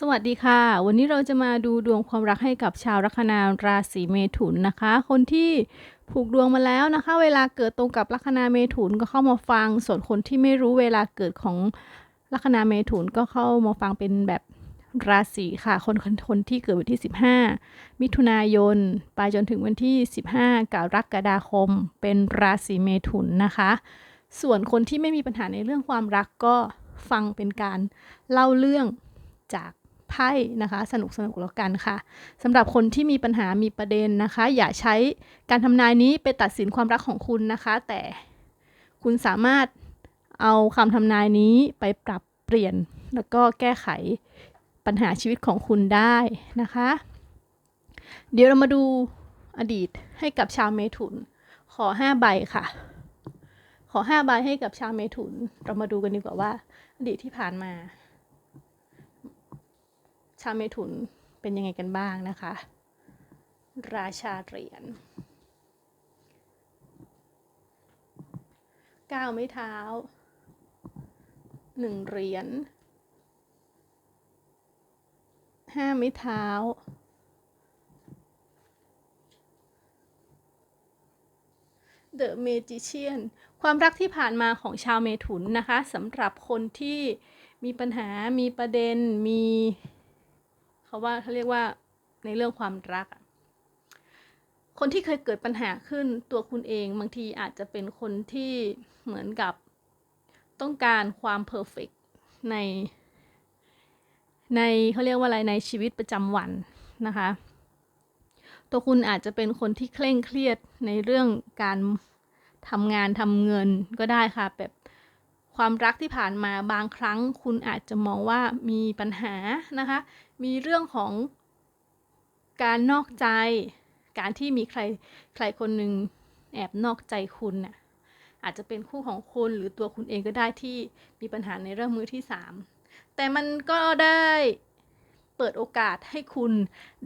สวัสดีค่ะ วันนี้เราจะมาดูดวงความรักให้กับชาวลัคนาราศีเมถุนนะคะ คนที่ผูกดวงมาแล้วนะคะ เวลาเกิดตรงกับลัคนาเมถุนก็เข้ามาฟัง ส่วนคนที่ไม่รู้เวลาเกิดของลัคนาเมถุนก็เข้ามาฟังเป็นแบบราศีค่ะ คนคนคนที่เกิดวันที่ 15 มิถุนายน ไปจนถึงวันที่ 15กรกฎาคม เป็นราศีเมถุนนะคะ ส่วนคนที่ไม่มีปัญหาในเรื่องความรักก็ฟังเป็นการเล่าเรื่องจาก ไพ่นะคะ สนุกสนุกแล้วกันค่ะสำหรับคนที่มีปัญหามีประเด็นนะคะ อย่าใช้การทำนายนี้ไปตัดสินความรักของคุณนะคะ แต่คุณสามารถเอาคำทำนายนี้ไปปรับเปลี่ยน แล้วก็แก้ไขปัญหาชีวิตของคุณได้นะคะ เดี๋ยวเรามาดูอดีตให้กับชาวเมถุน ขอ 5 ใบค่ะ ขอ 5 ใบให้กับชาวเมถุน เรามาดูกันดีกว่าว่า อดีตที่ผ่านมาาวเมถุนเป็นยังไงกันบ้างนะคะ ราชาเหรียญเก้าไม้เท้าหนึ่งเหรียญห้าไม้เท้า The Magician ความรักที่ผ่านมาของชาวเมถุนนะคะสำหรับคนที่มีปัญหามีประเด็นมีาว่าเขาเรียกว่าในเรื่องความรักอะคนที่เคยเกิดปัญหาขึ้นตัวคุณเองบางทีอาจจะเป็นคนที่เหมือนกับต้องการความเพอร์เฟกใน ในเขาเรียกว่าอะไรในชีวิตประจำวันนะคะ ตัวคุณอาจจะเป็นคนที่เคร่งเครียดในเรื่องการทำงานทำเงินก็ได้ค่ะแบบ ความรักที่ผ่านมาบางครั้งคุณอาจจะมองว่ามีปัญหานะคะ มีเรื่องของการนอกใจ การที่มีใครใครคนหนึ่งแอบนอกใจคุณน่ะอาจจะเป็นคู่ของคุณหรือตัวคุณเองก็ได้ที่มีปัญหาในเรื่องมือที่สามแต่มันก็ได้เปิดโอกาสให้คุณ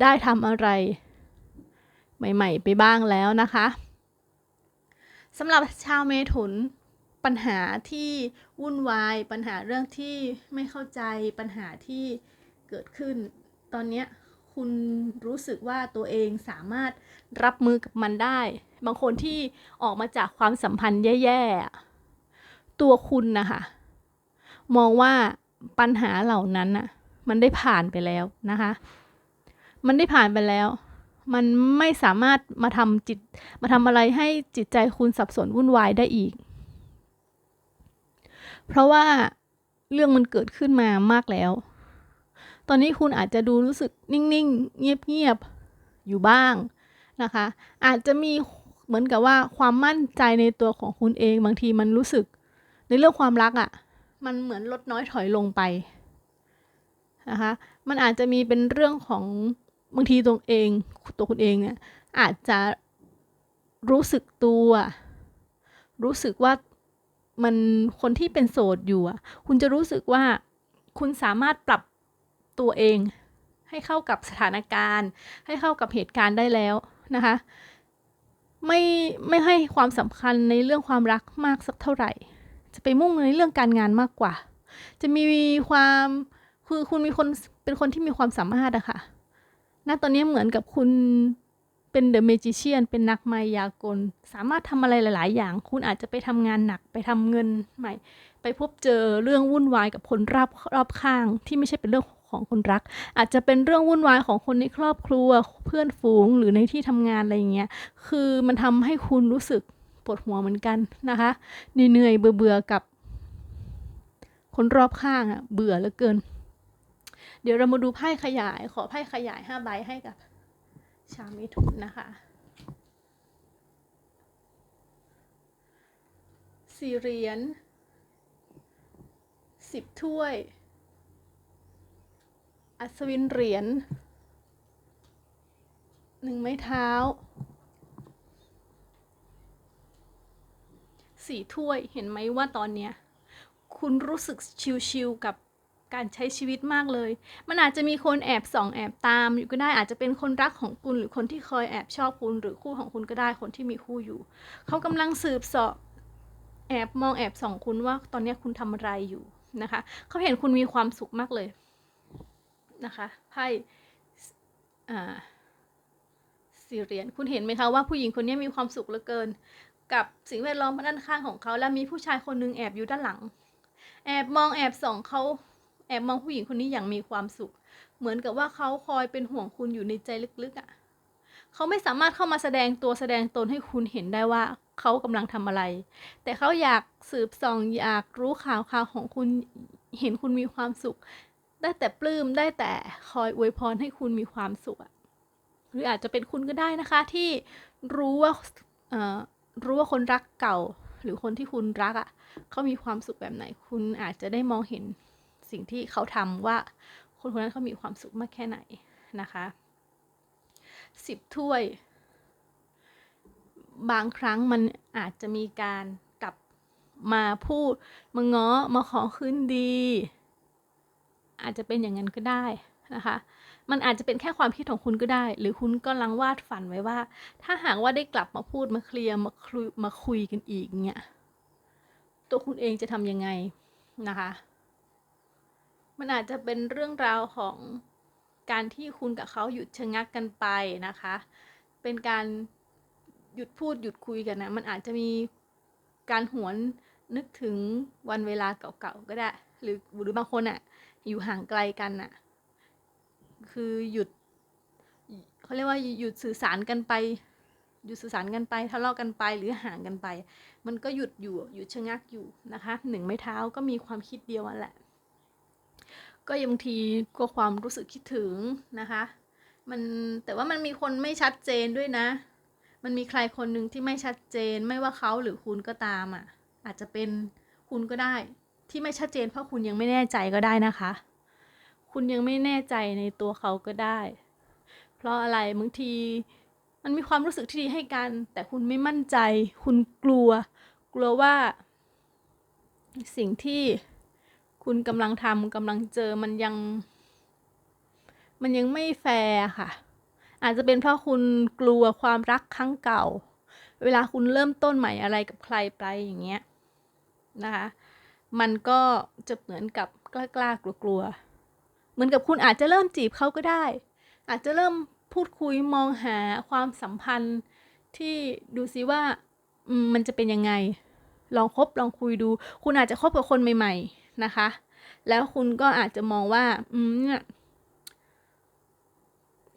ได้ทำอะไร ใหม่ ๆ ไปบ้างแล้วนะคะสำหรับชาวเมถุน ปัญหาที่วุ่นวาย ปัญหาเรื่องที่ไม่เข้าใจปัญหาที่เกิดขึ้น ตอนนี้คุณรู้สึกว่าตัวเองสามารถรับมือกับมันได้ บางคนที่ออกมาจากความสัมพันธ์แย่ๆ ตัวคุณนะคะมองว่าปัญหาเหล่านั้นน่ะ มันได้ผ่านไปแล้วนะคะ มันได้ผ่านไปแล้ว มันไม่สามารถมาทำจิต มาทำอะไรให้จิตใจคุณสับสนวุ่นวายได้อีก เพราะว่าเรื่องมันเกิดขึ้นมามากแล้ว ตอนนี้คุณอาจจะดูรู้สึกนิ่งๆ เงียบๆ อยู่บ้างนะคะ อาจจะมีเหมือนกับว่าความมั่นใจในตัวของคุณเอง บางทีมันรู้สึก ในเรื่องความรักอะ่ะ มันเหมือนลดน้อยถอยลงไปนะคะ มันอาจจะมีเป็นเรื่องของบางทีตัวเอง ตัวคุณเองเนี่ยอาจจะรู้สึกตัว รู้สึกว่า มันคนที่เป็นโสดอยู่อะ คุณจะรู้สึกว่าคุณสามารถปรับตัวเอง ให้เข้ากับสถานการณ์ ให้เข้ากับเหตุการณ์ได้แล้วนะคะ ไม่ไม่ให้ความสำคัญในเรื่องความรักมากสักเท่าไหร่ จะไปมุ่งในเรื่องการงานมากกว่า จะมีความคือคุณมีคนเป็นคนที่มีความสามารถอะค่ะณตอนนี้เหมือนกับคุณ เป็นเดอะเมจิเชียนเป็นนักมายากล สามารถทำอะไรหลาย ๆ อย่าง คุณอาจจะไปทำงานหนักไปทำเงินใหม่ ไปพบเจอเรื่องวุ่นวายกับคนรอบรอบข้าง ที่ไม่ใช่เป็นเรื่องของคนรัก อาจจะเป็นเรื่องวุ่นวายของคนในครอบครัวเพื่อนฝูงหรือในที่ทำงานอะไรอย่างเงี้ย คือมันทำให้คุณรู้สึกปวดหัวเหมือนกันนะคะเหนื่อยเบื่อกับคนรอบข้างอะเบื่อเหลือเกิน เดี๋ยวเรามาดูไพ่ขยาย ขอไพ่ขยายห้าใบให้กับ ชาวมิถุนนะคะสี่เหรียญสิบถ้วย อัศวินเหรียญหนึ่งไม้เท้าสี่ถ้วยเห็นไหมว่าตอนเนี้ย คุณรู้สึกชิลๆกับ การใช้ชีวิตมากเลย มันอาจจะมีคนแอบส่องแอบตามอยู่ก็ได้อาจจะเป็นคนรักของคุณหรือคนที่เคยแอบชอบคุณหรือคู่ของคุณก็ได้คนที่มีคู่อยู่ เขากำลังสืบสาะแอบมองแอบส่องคุณว่าตอนนี้คุณทำอะไรอยู่นะคะ เขาเห็นคุณมีความสุขมากเลยนะคะไพ่สี่เหรียญคุณเห็นไหมคะว่าผู้หญิงคนนี้มีความสุขเหลือเกิน กับสิ่งแวดล้อมด้านข้างของเขา และมีผู้ชายคนหนึงแอบอยู่ด้านหลัง แอบมองแอบส่องเขา แอบมองผู้หญิงคนนี้อย่างมีความสุข เหมือนกับว่าเขาคอยเป็นห่วงคุณอยู่ในใจลึกๆอะ่ะเขาไม่สามารถเข้ามาแสดงตัวแสดงตนให้คุณเห็นได้ว่าเขากำลังทำอะไร แต่เขาอยากสืบส่องอยากรู้ข่าวข่าวของคุณเห็นคุณมีความสุข ได้แต่ปลื้มได้แต่คอยอวยพรให้คุณมีความสุขอะหรืออาจจะเป็นคุณก็ได้นะคะที่รู้ว่ารู้ว่าคนรักเก่า หรือคนที่คุณรักอะ่ะเขามีความสุขแบบไหน คุณอาจจะได้มองเห็น สิ่งที่เขาทำว่าคนคนนั้นเขามีความสุขมากแค่ไหนนะคะสิบถ้วย บางครั้งมันอาจจะมีการกลับมาพูดมาง้อมาขอคืนดี อาจจะเป็นอย่างนั้นก็ได้นะคะ มันอาจจะเป็นแค่ความคิดของคุณก็ได้ หรือคุณก็ลังวาดฝันไว้ว่า ถ้าหากว่าได้กลับมาพูดมาเคลียร์มาคุยมาคุยกันอีกเนี่ยตัวคุณเองจะทำยังไงนะคะ มันอาจจะเป็นเรื่องราวของการที่คุณกับเขาหยุดชะงักกันไปนะคะ เป็นการหยุดพูดหยุดคุยกันนะ มันอาจจะมีการหวนนึกถึงวันเวลาเก่าๆก็ได้ หรือหรือบางคนอะ่ะ อยู่ห่างไกลกันน่ะ คือหยุดเขาเรียกว่าหยุดสื่อสารกันไป หยุดสื่อสารกันไปทะเลาะกันไปหรือห่างกันไป มันก็หยุดอยู่หยุดชะงักอยู่นะคะหนึ่งไม้เท้าก็มีความคิดเดียวนั่นแหละ ก็บางทีก็ความรู้สึกคิดถึงนะคะ มันแต่ว่ามันมีคนไม่ชัดเจนด้วยนะ มันมีใครคนหนึ่งที่ไม่ชัดเจน ไม่ว่าเขาหรือคุณก็ตามอะ อาจจะเป็นคุณก็ได้ที่ไม่ชัดเจน เพราะคุณยังไม่แน่ใจก็ได้นะคะ คุณยังไม่แน่ใจในตัวเขาก็ได้ เพราะอะไรบางทีมันมีความรู้สึกที่ดีให้กัน แต่คุณไม่มั่นใจ คุณกลัว กลัวว่า สิ่งที่ คุณกำลังทำกำลังเจอมันยัง มันยังไม่แฟร์ค่ะ อาจจะเป็นเพราะคุณกลัวความรักครั้งเก่า เวลาคุณเริ่มต้นใหม่อะไรกับใครไปอย่างเงี้ยนะคะมันก็จะเหมือนกับกล้ากล้ากลัวกลัวๆเหมือนกับคุณอาจจะเริ่มจีบเขาก็ได้ อาจจะเริ่มพูดคุยมองหาความสัมพันธ์ที่ดูซิว่ามมันจะเป็นยังไง ลองคบลองคุยดู คุณอาจจะคบกับคนใหม่ ๆ นะคะ แล้วคุณก็อาจจะมองว่า อืมเนี่ย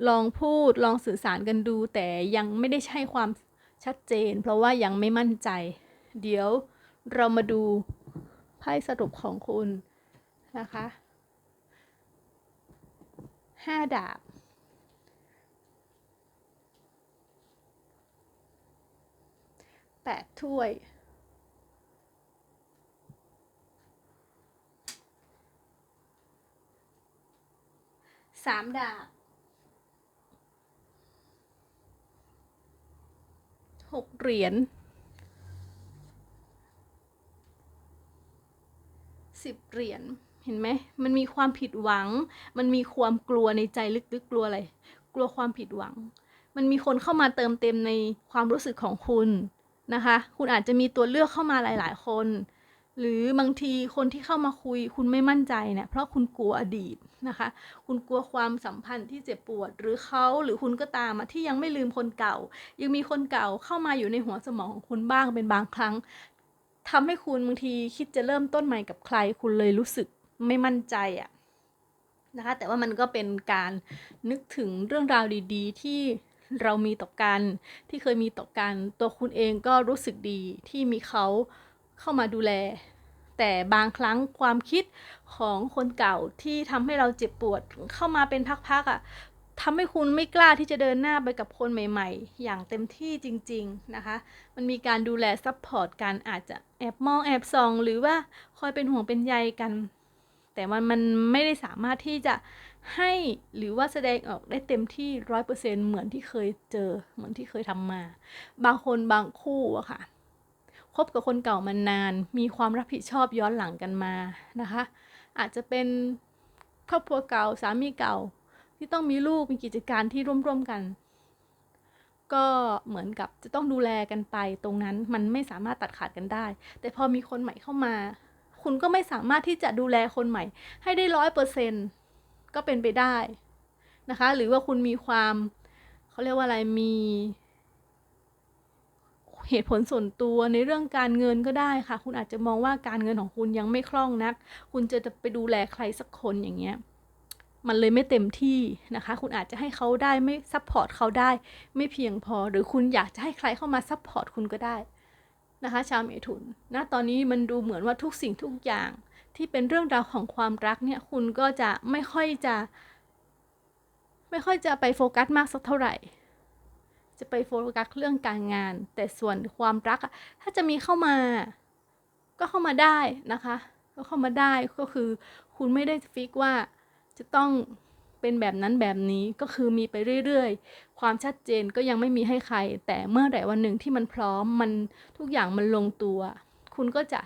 ลองพูดลองสื่อสารกันดู แต่ยังไม่ได้ใช่ความชัดเจน เพราะว่ายังไม่มั่นใจ เดี๋ยวเรามาดูไพ่สรุปของคุณนะคะห้าดาบ แปดถ้วย สามดาบหกเหรียญสิบเหรียญเห็นไหมมันมีความผิดหวัง มันมีความกลัวในใจลึกๆกลัวอะไร กลัวความผิดหวัง มันมีคนเข้ามาเติมเต็มในความรู้สึกของคุณนะคะ คุณอาจจะมีตัวเลือกเข้ามาหลาย ๆ คน หรือบางทีคนที่เข้ามาคุยคุณไม่มั่นใจเนี่ยเพราะคุณกลัวอดีตนะคะ คุณกลัวความสัมพันธ์ที่เจ็บปวด หรือเขาหรือคุณก็ตามที่ยังไม่ลืมคนเก่า ยังมีคนเก่าเข้ามาอยู่ในหัวสมองของคุณบ้างเป็นบางครั้งทำให้คุณบางทีคิดจะเริ่มต้นใหม่กับใคร คุณเลยรู้สึกไม่มั่นใจอะนะคะแต่ว่ามันก็เป็นการนึกถึงเรื่องราวดีๆ ที่เรามีต่อกัน ที่เคยมีต่อกัน ตัวคุณเองก็รู้สึกดีที่มีเขา เข้ามาดูแล แต่บางครั้งความคิดของคนเก่าที่ทำให้เราเจ็บปวดเข้ามาเป็นพักๆอะ่ะทำให้คุณไม่กล้าที่จะเดินหน้าไปกับคนใหม่ ๆ อย่างเต็มที่จริง ๆ นะคะ มันมีการดูแลซัพพอร์ตกันอาจจะแอบมองแอบส่อง หรือว่าคอยเป็นห่วงเป็นใยกัน แต่มันมันไม่ได้สามารถที่จะให้หรือว่าแสดงออกได้เต็มที่ร้อยเปอร์เซ็นเหมือนที่เคยเจอเหมือนที่เคยทำมา บางคนบางคู่อะค่ะ คบกับคนเก่ามานาน มีความรับผิดชอบย้อนหลังกันมานะคะ อาจจะเป็นครอบครัวเก่าสามีเก่า ที่ต้องมีลูกมีกิจการที่ร่วมๆกัน ก็เหมือนกับจะต้องดูแลกันไปตรงนั้นมันไม่สามารถตัดขาดกันได้ แต่พอมีคนใหม่เข้ามา คุณก็ไม่สามารถที่จะดูแลคนใหม่ ให้ได้ร้อยเปอร์เซ็นก็เป็นไปได้นะคะ หรือว่าคุณมีความเขาเรียกว่าอะไรมี เหตุผลส่วนตัวในเรื่องการเงินก็ได้ค่ะ คุณอาจจะมองว่าการเงินของคุณยังไม่คล่องนัก คุณจะจะไปดูแลใครสักคนอย่างเงี้ยมันเลยไม่เต็มที่นะคะ คุณอาจจะให้เขาได้ไม่ซัพพอร์ตเขาได้ ไม่เพียงพอ หรือคุณอยากจะให้ใครเข้ามาซัพพอร์ตคุณก็ได้นะคะ ชาวเมถุนนะตอนนี้มันดูเหมือนว่าทุกสิ่งทุกอย่าง ที่เป็นเรื่องราวของความรักเนี่ย คุณก็จะไม่ค่อยจะ ไม่ค่อยจะไปโฟกัสมากสักเท่าไหร่ จะไปโฟกัสเรื่องการงาน แต่ส่วนความรักอะถ้าจะมีเข้ามา ก็เข้ามาได้นะคะ ก็เข้ามาได้ก็คือ คุณไม่ได้ฟิกว่าจะต้องเป็นแบบนั้นแบบนี้ก็คือมีไปเรื่อยๆ ความชัดเจนก็ยังไม่มีให้ใคร แต่เมื่อไหร่วันหนึ่งที่มันพร้อมมันทุกอย่างมันลงตัว คุณก็จะ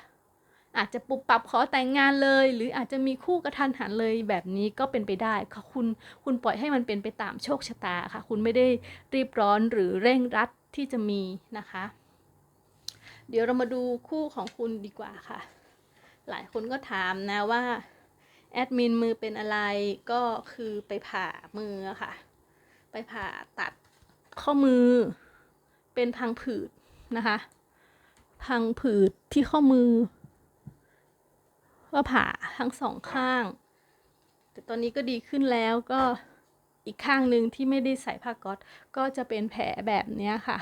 อาจจะปุบปับขอแต่งงานเลย หรืออาจจะมีคู่กระทันหันเลยแบบนี้ก็เป็นไปได้ค่ะคุณคุณปล่อยให้มันเป็นไปตามโชคชะตาค่ะ คุณไม่ได้รีบร้อนหรือเร่งรัดที่จะมีนะคะ เดี๋ยวเรามาดูคู่ของคุณดีกว่าค่ะ หลายคนก็ถามนะว่าแอดมินมือเป็นอะไรก็คือไปผ่ามือค่ะ ไปผ่าตัดข้อมือ เป็นพังผืดนะคะ พังผืดที่ข้อมือ ก็ผ่าทั้งสองข้าง แต่ตอนนี้ก็ดีขึ้นแล้วก็อีกข้างหนึ่งที่ไม่ได้ใส่ผ้าก๊อตก็จะเป็นแผลแบบนี้ค่ะ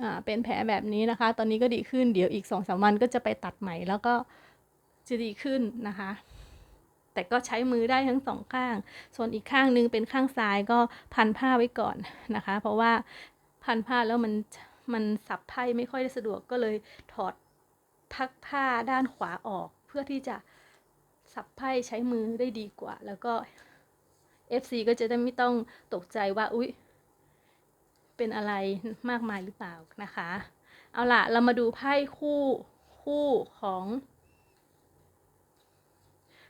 อ่าเป็นแผลแบบนี้นะคะ ตอนนี้ก็ดีขึ้นเดี๋ยวอีกสองสามวันก็จะไปตัดใหม่แล้วก็จะดีขึ้นนะคะ แต่ก็ใช้มือได้ทั้งสองข้าง ส่วนอีกข้างนึงเป็นข้างซ้ายก็พันผ้าไว้ก่อนนะคะ เพราะว่าพันผ้าแล้วมันมันสับไพ่ไม่ค่อยได้สะดวกก็เลยถอด พักผ้าด้านขวาออกเพื่อที่จะสับไพ่ใช้มือได้ดีกว่า แล้วก็ FC ก็จะได้ไม่ต้องตกใจว่าอุ๊ย เป็นอะไรมากมายหรือเปล่านะคะ เอาล่ะ เรามาดูไพ่คู่คู่ของ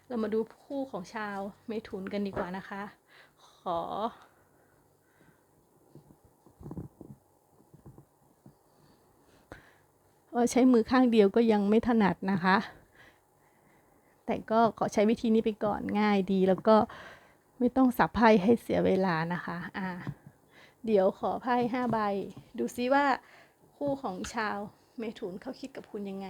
เรามาดูคู่ของชาวเมถุนกันดีกว่านะคะ ขอ เออ ใช้มือข้างเดียวก็ยังไม่ถนัดนะคะ แต่ก็ขอใช้วิธีนี้ไปก่อนง่ายดี แล้วก็ไม่ต้องสับไพ่ให้เสียเวลานะคะอ่าเดี๋ยวขอไพ่ห้าใบ ดูซิว่าคู่ของชาวเมถุนเขาคิดกับคุณยังไง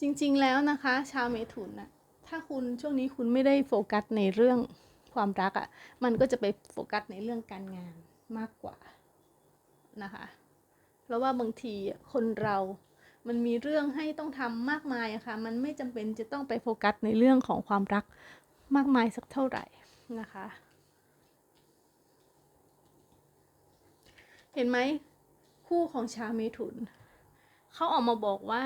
จริงๆ แล้วนะคะ ชาวเมถุนน่ะ ถ้าคุณช่วงนี้คุณไม่ได้โฟกัสในเรื่องความรักอะ่ะ มันก็จะไปโฟกัสในเรื่องการงานมากกว่านะคะ เพราะว่าบางทีคนเรามันมีเรื่องให้ต้องทำมากมายอะค่ะ มันไม่จำเป็นจะต้องไปโฟกัสในเรื่องของความรักมากมายสักเท่าไหร่นะคะ เห็นไหมคู่ของชาวเมถุน เขาออกมาบอกว่า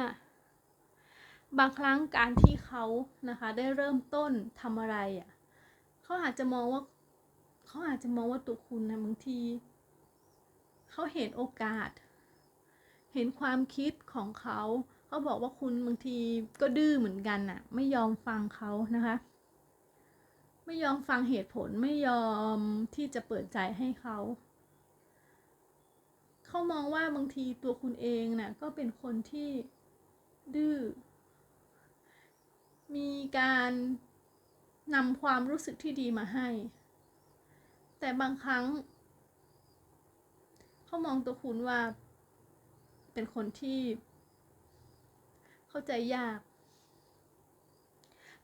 บางครั้งการที่เขานะคะได้เริ่มต้นทำอะไรอะ่ะเขาอาจจะมองว่าเขาอาจจะมองว่าตัวคุณนะบางทีเขาเห็นโอกาส เห็นความคิดของเขาเขาบอกว่าคุณบางทีก็ดื้อเหมือนกันน่ะ ไม่ยอมฟังเขานะคะ ไม่ยอมฟังเหตุผลไม่ยอมที่จะเปิดใจให้เขาเขามองว่าบางทีตัวคุณเองน่ะก็เป็นคนที่ดื้อ มีการนำความรู้สึกที่ดีมาให้ แต่บางครั้ง เขามองตัวคุณว่า เป็นคนที่ เข้าใจยาก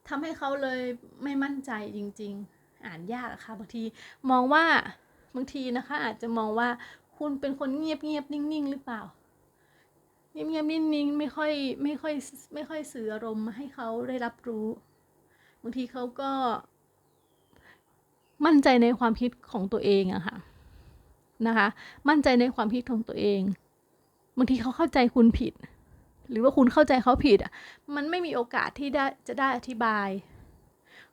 ทำให้เขาเลยไม่มั่นใจจริง ๆ อ่านยากอะค่ะบางทีมองว่าบางทีนะคะ อาจจะมองว่าคุณเป็นคนเงียบเงียบๆนิ่ง ๆ หรือเปล่า เงียบเงียบๆนิ่งๆไม่ค่อยไม่ค่อยไม่ค่อยสื่ออารมณ์มาให้เขาได้รับรู้บางทีเขาก็มั่นใจในความคิดของตัวเองอะค่ะนะคะ มั่นใจในความคิดของตัวเองบางทีเขาเข้าใจคุณผิด หรือว่าคุณเข้าใจเขาผิดอะมันไม่มีโอกาสที่ได้จะได้อธิบาย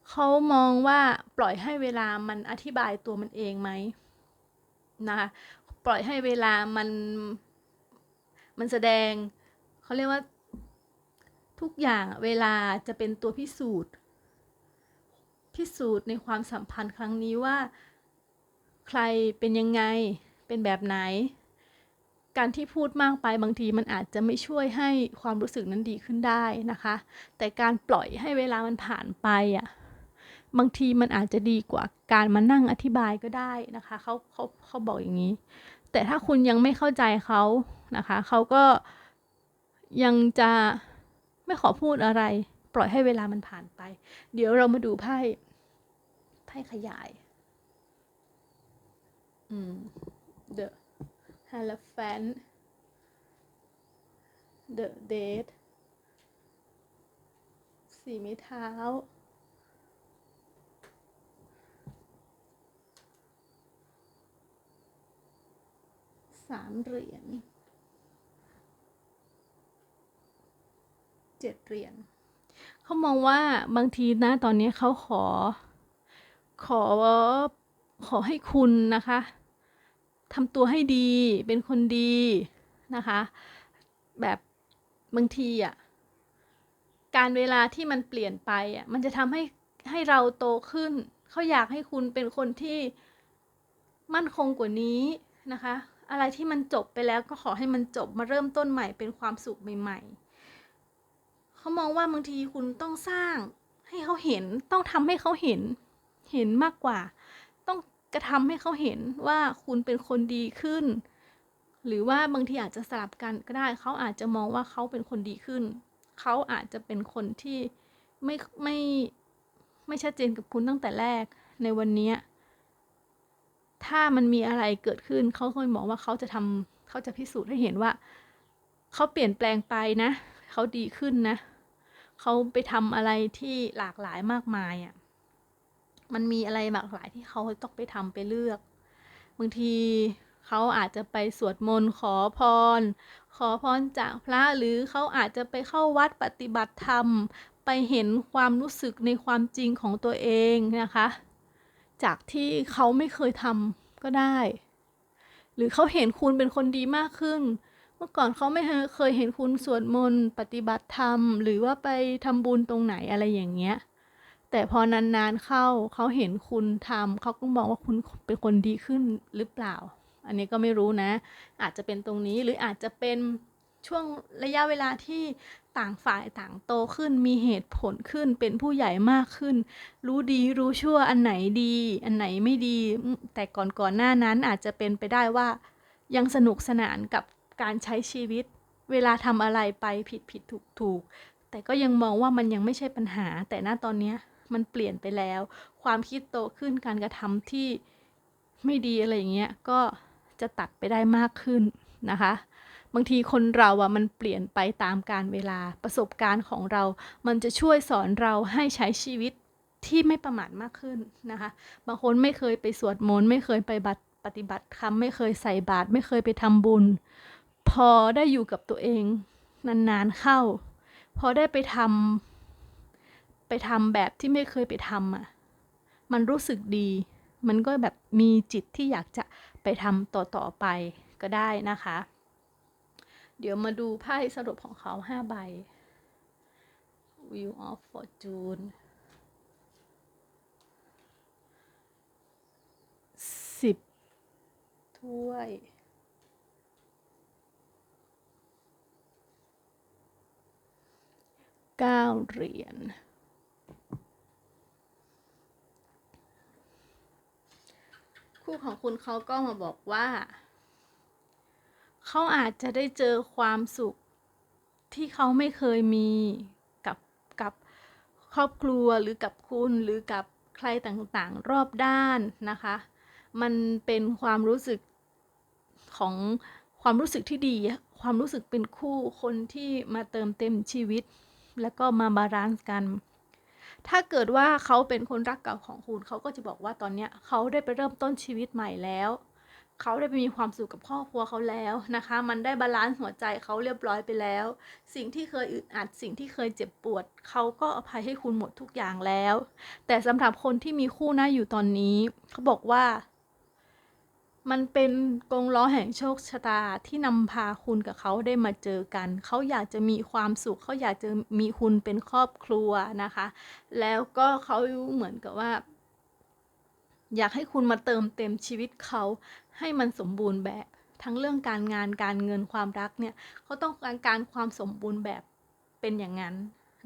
เขามองว่าปล่อยให้เวลามันอธิบายตัวมันเองไหมนะคะปล่อยให้เวลามัน มันแสดงเขาเรียกว่าทุกอย่างเวลาจะเป็นตัวพิสูจน์ พิสูจน์ในความสัมพันธ์ครั้งนี้ว่า ใครเป็นยังไงเป็นเป็นแบบไหน การที่พูดมากไปบางทีมันอาจจะไม่ช่วยให้ความรู้สึกนั้นดีขึ้นได้นะคะ แต่การปล่อยให้เวลามันผ่านไปอะบางทีมันอาจจะดีกว่าการมานั่งอธิบายก็ได้นะคะเขาเขาเขาบอกอย่างนี้ แต่ถ้าคุณยังไม่เข้าใจเขา นะคะ เขาก็ยังจะไม่ขอพูดอะไร ปล่อยให้เวลามันผ่านไป เดี๋ยวเรามาดูไพ่ไพ่ขยาย อืม The Hierophant The Dead สี่ไม้เท้า สามเหรียญ เจ็ดเหรียญเขามองว่าบางทีนะตอนนี้เขาขอ ขอขอให้คุณนะคะทำตัวให้ดีเป็นคนดีนะคะ แบบบางทีอะการเวลาที่มันเปลี่ยนไปอะมันจะทำให้ให้เราโตขึ้น เขาอยากให้คุณเป็นคนที่มั่นคงกว่านี้นะคะ อะไรที่มันจบไปแล้วก็ขอให้มันจบมาเริ่มต้นใหม่เป็นความสุขใหม่ ๆ เขามองว่าบางทีคุณต้องสร้างให้เขาเห็น ต้องทำให้เขาเห็น เห็นมากกว่า ต้องกระทำให้เขาเห็นว่าคุณเป็นคนดีขึ้น หรือว่าบางทีอาจจะสลับกันก็ได้ เขาอาจจะมองว่าเขาเป็นคนดีขึ้น เขาอาจจะเป็นคนที่ไม่ไม่ไม่ชัดเจนกับคุณตั้งแต่แรกในวันนี้ถ้ามันมีอะไรเกิดขึ้นเขาเคยบอกว่าเขาจะทำเขาจะพิสูจน์ให้เห็นว่า เขาเปลี่ยนแปลงไปนะ เขาดีขึ้นนะ เขาไปทำอะไรที่หลากหลายมากมายอะ่ะ มันมีอะไรหลากหลายที่เขาต้องไปทำไปเลือก บางทีเขาอาจจะไปสวดมนต์ขอพร ขอพรจากพระหรือเขาอาจจะไปเข้าวัดปฏิบัติธรรม ไปเห็นความรู้สึกในความจริงของตัวเองนะคะ จากที่เขาไม่เคยทำก็ได้ หรือเขาเห็นคุณเป็นคนดีมากขึ้น มื่อก่อนเขาไม่เคยเห็นคุณสวดมนต์ปฏิบัติธรรม หรือว่าไปทำบุญตรงไหนอะไรอย่างเงี้ย แต่พอนานๆเข้าเขาเห็นคุณทำเขาก็บอกว่าคุณเป็นคนดีขึ้นหรือเปล่า อันนี้ก็ไม่รู้นะ อาจจะเป็นตรงนี้หรืออาจจะเป็นช่วงระยะเวลาที่ต่างฝ่ายต่างโตขึ้นมีเหตุผลขึ้นเป็นผู้ใหญ่มากขึ้น รู้ดีรู้ชั่วอันไหนดี อันไหนไม่ดี แต่ก่อนก่อนหน้านั้นอาจจะเป็นไปได้ว่า ยังสนุกสนานกับ การใช้ชีวิต เวลาทำอะไรไปผิดผิดถูกถูกแต่ก็ยังมองว่ามันยังไม่ใช่ปัญหา แต่ณตอนนี้มันเปลี่ยนไปแล้ว ความคิดโตขึ้นการกระทำที่ไม่ดีอะไรอย่างเงี้ยก็จะตัดไปได้มากขึ้นนะคะ บางทีคนเราอะมันเปลี่ยนไปตามการเวลาประสบการณ์ของเรา มันจะช่วยสอนเราให้ใช้ชีวิตที่ไม่ประมาทมากขึ้นนะคะ บางคนไม่เคยไปสวดมนต์ไม่เคยไปบัตรปฏิบัติธรรมไม่เคยใส่บาตรไม่เคยไปทำบุญ พอได้อยู่กับตัวเองนานๆเข้า พอได้ไปทำไปทำแบบที่ไม่เคยไปทำอะ มันรู้สึกดี มันก็แบบมีจิตที่อยากจะไปทำต่อๆไปก็ได้นะคะ เดี๋ยวมาดูไพ่สรุปของเขาห้าใบ Wheel of Fortune สิบถ้วย เก้าเหรียญ คู่ของคุณเขาก็มาบอกว่า เขาอาจจะได้เจอความสุขที่เขาไม่เคยมีกับกับครอบครัวหรือกับคุณหรือกับใครต่างๆ รอบด้านนะคะ มันเป็นความรู้สึกของความรู้สึกที่ดี ความรู้สึกเป็นคู่คนที่มาเติมเต็มชีวิต แล้วก็มาบาลานซ์กัน ถ้าเกิดว่าเขาเป็นคนรักเก่าของคุณเขาก็จะบอกว่าตอนเนี้ยเขาได้ไปเริ่มต้นชีวิตใหม่แล้วเขาได้ไปมีความสุขกับครอบครัวเขาแล้วนะคะ มันได้บาลานซ์หัวใจเขาเรียบร้อยไปแล้ว สิ่งที่เคยอึดอัดสิ่งที่เคยเจ็บปวด เขาก็อภัยให้คุณหมดทุกอย่างแล้ว แต่สำหรับคนที่มีคู่นะอยู่ตอนนี้ เขาบอกว่า มันเป็นกงล้อแห่งโชคชะตาที่นำพาคุณกับเขาได้มาเจอกัน เขาอยากจะมีความสุข เขาอยากจะมีคุณเป็นครอบครัวนะคะ แล้วก็เขาเหมือนกับว่า อยากให้คุณมาเติมเต็มชีวิตเขาให้มันสมบูรณ์แบบ ทั้งเรื่องการงานการเงินความรักเนี่ยเขาต้องการการความสมบูรณ์แบบเป็นอย่างนั้น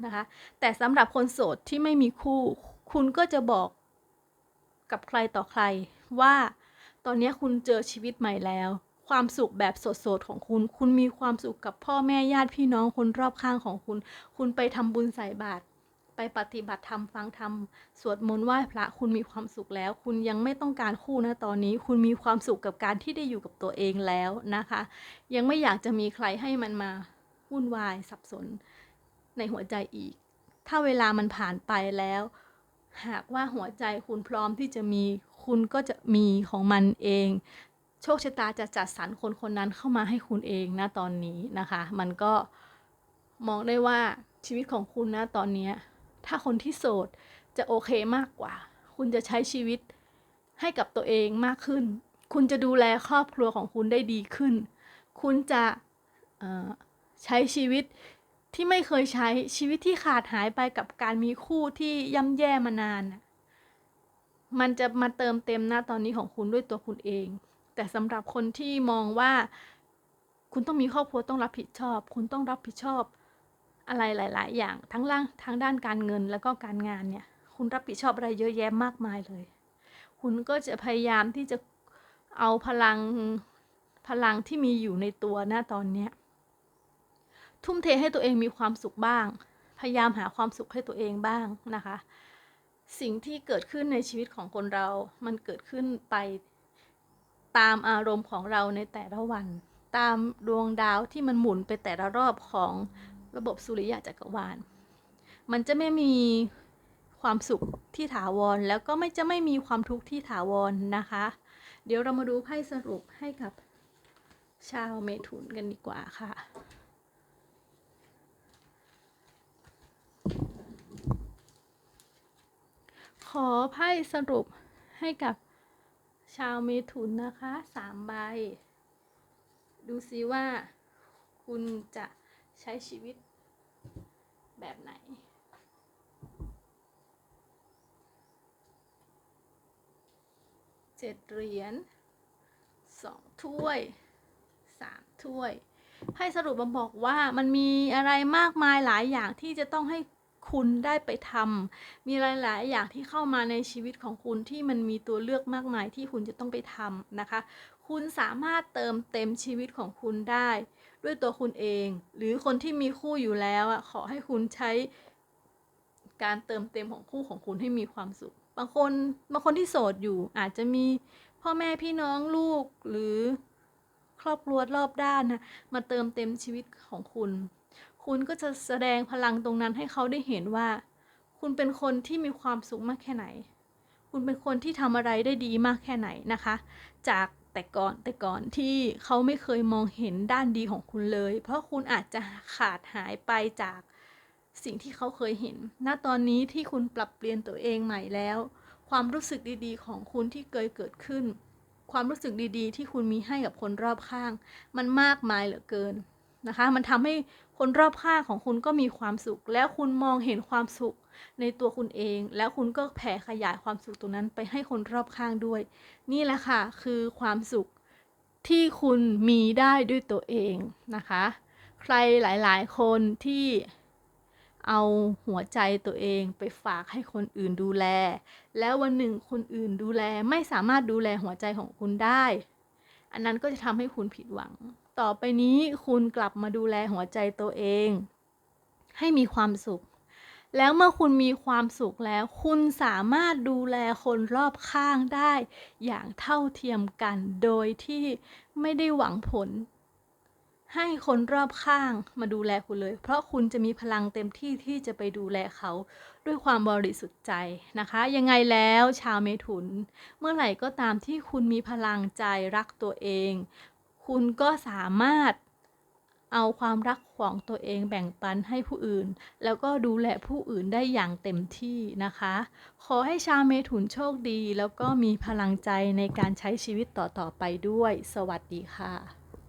นะคะ แต่สำหรับคนโสดที่ไม่มีคู่ คุณก็จะบอกกับใครต่อใครว่า อนนี้คุณเจอชีวิตใหม่แล้ว ความสุขแบบสดๆของคุณ คุณมีความสุขกับพ่อแม่ญาติพี่น้องคนรอบข้างของคุณ คุณไปทำบุญใส่บาตรไปปฏิบัติธรรมฟังธรรมสวดมนต์ไหว้พระคุณมีความสุขแล้ว คุณยังไม่ต้องการคู่นะตอนนี้ คุณมีความสุขกับการที่ได้อยู่กับตัวเองแล้วนะคะ ยังไม่อยากจะมีใครให้มันมาวุ่นวายสับสนในหัวใจอีก ถ้าเวลามันผ่านไปแล้ว หากว่าหัวใจคุณพร้อมที่จะมี คุณก็จะมีของมันเอง โชคชะตาจะจัดสรรคนคนนั้นเข้ามาให้คุณเองนะตอนนี้นะคะ มันก็มองได้ว่าชีวิตของคุณนะตอนนี้ ถ้าคนที่โสดจะโอเคมากกว่า คุณจะใช้ชีวิตให้กับตัวเองมากขึ้น คุณจะดูแลครอบครัวของคุณได้ดีขึ้น คุณจะใช้ชีวิตที่ไม่เคยใช้ชีวิตที่ขาดหายไปกับการมีคู่ที่ย่ำแย่มานานน่ะ มันจะมาเติมเต็มหน้าตอนนี้ของคุณด้วยตัวคุณเอง แต่สำหรับคนที่มองว่า คุณต้องมีครอบครัวต้องรับผิดชอบ คุณต้องรับผิดชอบอะไรหลาย ๆ อย่างทั้งล่างทั้งด้านการเงินแล้วก็การงานเนี่ย คุณรับผิดชอบอะไรเยอะแยะมากมายเลย คุณก็จะพยายามที่จะเอาพลังพลังที่มีอยู่ในตัวหน้าตอนเนี้ยทุ่มเทให้ตัวเองมีความสุขบ้าง พยายามหาความสุขให้ตัวเองบ้างนะคะ สิ่งที่เกิดขึ้นในชีวิตของคนเรา มันเกิดขึ้นไปตามอารมณ์ของเราในแต่ละวัน ตามดวงดาวที่มันหมุนไปแต่ละรอบของระบบสุริยะจักรวาล มันจะไม่มีความสุขที่ถาวร แล้วก็ไม่จะไม่มีความทุกข์ที่ถาวรนะคะ เดี๋ยวเรามาดูไพ่สรุปให้กับชาวเมถุนกันดีกว่าค่ะ อไพ่สรุปให้กับชาวเมถุนนะคะสามใบ ดูซิว่าคุณจะใช้ชีวิตแบบไหน เจ็ดเหรียญสองถ้วยสามถ้วยไพ่สรุปมาบอกว่ามันมีอะไรมากมายหลายอย่างที่จะต้องให้ คุณได้ไปทำมีหลาย ๆ อย่างที่เข้ามาในชีวิตของคุณที่มันมีตัวเลือกมากมายที่คุณจะต้องไปทำนะคะ คุณสามารถเติมเต็มชีวิตของคุณได้ ด้วยตัวคุณเอง หรือคนที่มีคู่อยู่แล้วอะขอให้คุณใช้การเติมเต็มของคู่ของคุณให้มีความสุข บางคนบางคนที่โสดอยู่อาจจะมีพ่อแม่พี่น้องลูกหรือครอบครัวรอบด้านนะมาเติมเต็มชีวิตของคุณ คุณก็จะแสดงพลังตรงนั้นให้เขาได้เห็นว่า คุณเป็นคนที่มีความสุขมากแค่ไหน คุณเป็นคนที่ทำอะไรได้ดีมากแค่ไหนนะคะ จากแต่ก่อนแต่ก่อนที่เขาไม่เคยมองเห็นด้านดีของคุณเลย เพราะคุณอาจจะขาดหายไปจากสิ่งที่เขาเคยเห็น ณ ตอนนี้ที่คุณปรับเปลี่ยนตัวเองใหม่แล้ว ความรู้สึกดีๆ ของคุณที่เคยเกิดขึ้น ความรู้สึกดีๆ ที่คุณมีให้กับคนรอบข้าง มันมากมายเหลือเกิน นะคะ มันทำให้คนรอบข้างของคุณก็มีความสุข แล้วคุณมองเห็นความสุขในตัวคุณเอง แล้วคุณก็แผ่ขยายความสุขตรงนั้นไปให้คนรอบข้างด้วย นี่แหละค่ะคือความสุขที่คุณมีได้ด้วยตัวเองนะคะ ใครหลายๆ คนที่เอาหัวใจตัวเองไปฝากให้คนอื่นดูแล แล้ววันหนึ่งคนอื่นดูแลไม่สามารถดูแลหัวใจของคุณได้ อันนั้นก็จะทำให้คุณผิดหวัง ต่อไปนี้คุณกลับมาดูแลหัวใจตัวเอง ให้มีความสุข แล้วเมื่อคุณมีความสุขแล้ว คุณสามารถดูแลคนรอบข้างได้ อย่างเท่าเทียมกันโดยที่ไม่ได้หวังผล ให้คนรอบข้างมาดูแลคุณเลย เพราะคุณจะมีพลังเต็มที่ที่จะไปดูแลเขาด้วยความบริสุทธิ์ใจนะคะ ยังไงแล้วชาวเมถุน เมื่อไหร่ก็ตามที่คุณมีพลังใจรักตัวเอง คุณก็สามารถเอาความรักของตัวเองแบ่งปันให้ผู้อื่น แล้วก็ดูแลผู้อื่นได้อย่างเต็มที่นะคะ ขอให้ชาวเมถุนโชคดี แล้วก็มีพลังใจในการใช้ชีวิตต่อๆไปด้วย สวัสดีค่ะ